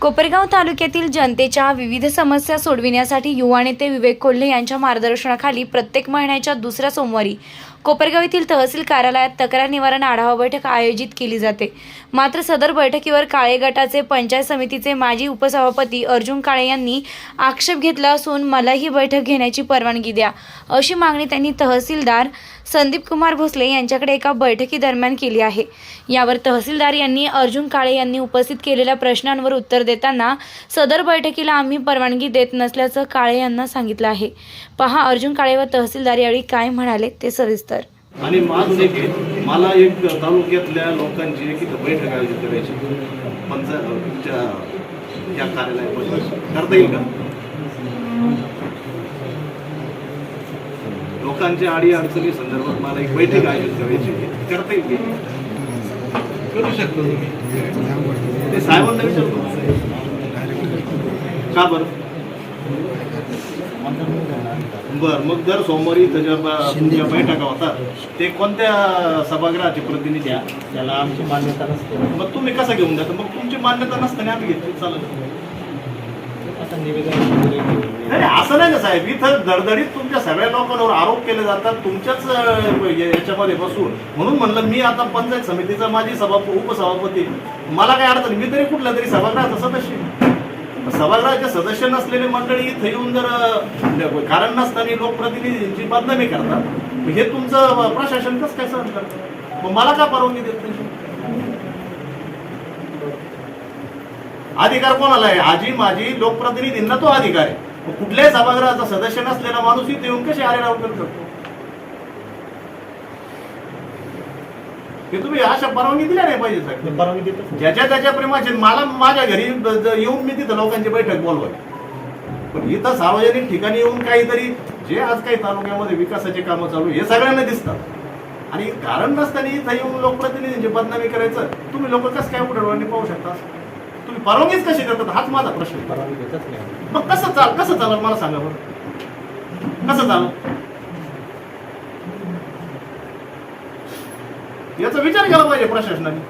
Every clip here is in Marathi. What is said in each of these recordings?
कोपरगाव तालुक्यातील जनतेच्या विविध समस्या सोडविण्यासाठी युवा नेते विवेक कोल्हे यांच्या मार्गदर्शनाखाली प्रत्येक महिन्याच्या दुसऱ्या सोमवारी कोपरगाव येथील तहसील कार्यालयात तक्रार निवारण आढावा बैठक आयोजित केली जाते. मात्र सदर बैठकीवर काळे गटाचे पंचायत समितीचे माजी उपसभापती अर्जुन काळे यांनी आक्षेप घेतला असून मला ही बैठक घेण्याची परवानगी द्या अशी मागणी त्यांनी तहसीलदार संदीप कुमार भोसले यांच्याकडे एका बैठकीदरम्यान केली आहे. यावर तहसीलदार यांनी अर्जुन काळे यांनी उपस्थित केलेल्या प्रश्नांवर उत्तर देताना सदर बैठकीला आम्ही परवानगी देत नसल्याचं काळे यांना सांगितलं आहे. पहा अर्जुन काळे व तहसीलदार यावेळी काय म्हणाले ते सविस्तर. आणि माझं एक मला एक तालुक्यातल्या लोकांची एक बैठक आयोजित करायची पंचायत तुमच्या या कार्यालयामध्ये. करता येईल का? लोकांच्या आडी अडचणी संदर्भात मला एक बैठक आयोजित करायची करता येईल की? करू शकतो तुम्ही. ते साहेबांना विचारतो. का बरं? बर मग दर सोमवारी त्याच्या बैठका होतात ते कोणत्या सभागृहाचे प्रतिनिधी? त्याला आमची मान्यता नसते. मग तुम्ही कसं घेऊन जाता? मग तुमची मान्यता नसताना आम्ही घेतली चालत निवेदन असं नाही ना साहेब. इथं दडदडीत तुमच्या सगळ्या लोकांवर आरोप केले जातात तुमच्याच याच्यामध्ये बसून. म्हणून म्हणलं मी आता पंचायत समितीचा माझी सभाप उपसभापती. मला काय अडचण? मी तरी कुठल्या तरी सभागृहाचा सदस्य आहे. सभागृहाचे सदस्य नसलेले मंडळी इथे येऊन जर म्हणजे कारण नसताना लोकप्रतिनिधींची बदनामी करतात हे तुमचं प्रशासन कसं काय सहन करतं? मग मला का परवानगी देत नाही? अधिकार कोणाला आहे? आजी माझी लोकप्रतिनिधींना तो अधिकार आहे. मग कुठल्याही सभागृहाचा सदस्य नसलेला माणूस इथे येऊन कशी आरे राव हे तुम्ही अशा परवानगी दिल्या नाही पाहिजे साहेब. परवानगी. ज्याच्या त्याच्या प्रेमाचे मला माझ्या घरी ज- येऊन मी तिथं लोकांची बैठक बोलवाय पण इथं सार्वजनिक ठिकाणी येऊन काहीतरी जे आज काही तालुक्यामध्ये विकासाचे कामं चालू आहे, हे सगळ्यांना दिसतात आणि कारण नसताना इथं येऊन लोकप्रतिनिधींची बदनामी करायचं तुम्ही लोक कसं काय उठडवानी पाहू शकता? तुम्ही परवानगीच कशी देतात? हाच माझा प्रश्न आहे. परवानगी देतच नाही आम्ही. मग कसं चाल कसं चालत मला सांगा बरं. कसं चालत याचा विचार केला पाहिजे प्रशासनाने.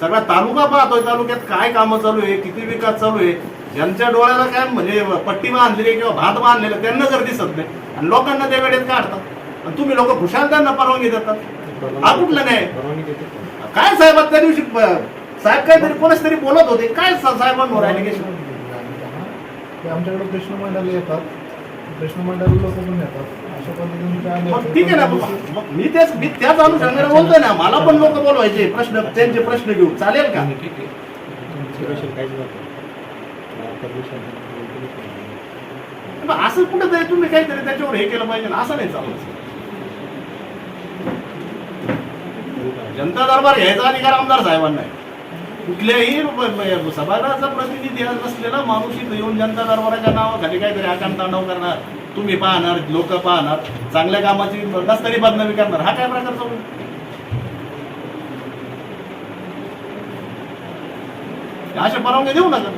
सगळा तालुका पाहतोय तालुक्यात काय कामं चालू आहे किती विकास चालू आहे ज्यांच्या डोळ्याला काय म्हणजे पट्टी बांधलेली किंवा भात बांधलेलं त्यांना जर दिसत नाही आणि लोकांना त्या वेळेत काढतात. आणि तुम्ही लोक खुशाल त्यांना परवानगी देतात. हा कुठला नाही. काय साहेब त्या दिवशी साहेब काहीतरी कोणाच तरी बोलत होते. काय साहेबांवर ॲलिगेशन आमच्याकडे प्रश्न मांडायला येतात. प्रश्न मांडायला लोक पण येतात. मग ठीक आहे ना मग- मी तेच मी त्याच अनुषंगाने बोलतोय ना. मला पण लोक बोलवायचे. प्रश्न त्यांचे प्रश्न घेऊ चालेल का? असं कुठं तरी तुम्ही काहीतरी त्याच्यावर हे केलं पाहिजे ना. असं नाही चालत. जनता दरबार घ्यायचा अधिकार आमदार साहेबांना कुठल्याही सभागृहाचा प्रतिनिधी नसलेला माणूस इथं येऊन जनता दरबाराच्या नावाखाली काहीतरी आकांत तांडव करणार. तुम्ही पाहणार लोक पाहणार चांगल्या कामाची नसतानी बदनामी करणार. हा काय प्रकारचा अशा परवानगी देऊ नका.